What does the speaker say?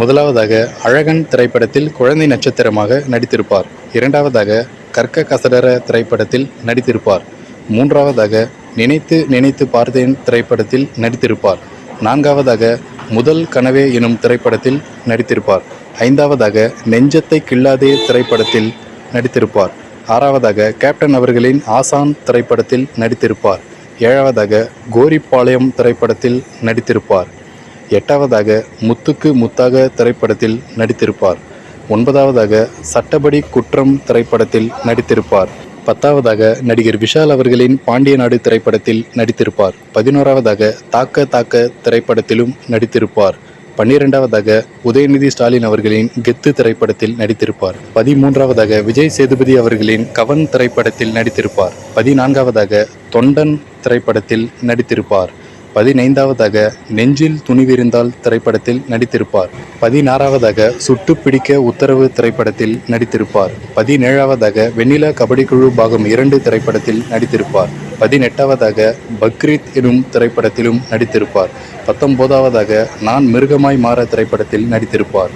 முதலாவதாக அழகன் திரைப்படத்தில் குழந்தை நட்சத்திரமாக நடித்திருப்பார். இரண்டாவதாக கற்க கசடர திரைப்படத்தில் நடித்திருப்பார். மூன்றாவதாக நினைத்து நினைத்து பார்த்தேன் திரைப்படத்தில் நடித்திருப்பார். நான்காவதாக முதல் கனவே எனும் திரைப்படத்தில் நடித்திருப்பார். ஐந்தாவதாக நெஞ்சத்தை கில்லாதே திரைப்படத்தில் நடித்திருப்பார். ஆறாவதாக கேப்டன் அவர்களின் ஆசான் திரைப்படத்தில் நடித்திருப்பார். ஏழாவதாக கோரிப்பாளையம் திரைப்படத்தில் நடித்திருப்பார். எட்டாவதாக முத்துக்கு முத்தாக திரைப்படத்தில் நடித்திருப்பார். ஒன்பதாவதாக சட்டப்படி குற்றம் திரைப்படத்தில் நடித்திருப்பார். பத்தாவதாக நடிகர் விஷால் அவர்களின் பாண்டிய நாடு திரைப்படத்தில் நடித்திருப்பார். பதினோராவதாக தாக்க தாக்க திரைப்படத்திலும் நடித்திருப்பார். பன்னிரெண்டாவதாக உதயநிதி ஸ்டாலின் அவர்களின் கெத்து திரைப்படத்தில் நடித்திருப்பார். பதிமூன்றாவதாக விஜய் சேதுபதி அவர்களின் கவன் திரைப்படத்தில் நடித்திருப்பார். பதினான்காவதாக தொண்டன் திரைப்படத்தில் நடித்திருப்பார். பதினைந்தாவதாக நெஞ்சில் துணிவிருந்தால் திரைப்படத்தில் நடித்திருப்பார். பதினாறாவதாக சுட்டு பிடிக்க உத்தரவு திரைப்படத்தில் நடித்திருப்பார். பதினேழாவதாக வெண்ணிலா கபடி குழு பாகம் இரண்டு திரைப்படத்தில் நடித்திருப்பார். பதினெட்டாவதாக பக்ரீத் எனும் திரைப்படத்திலும் நடித்திருப்பார். பத்தொன்பதாவதாக நான் மிருகமாய் மாற திரைப்படத்தில் நடித்திருப்பார்.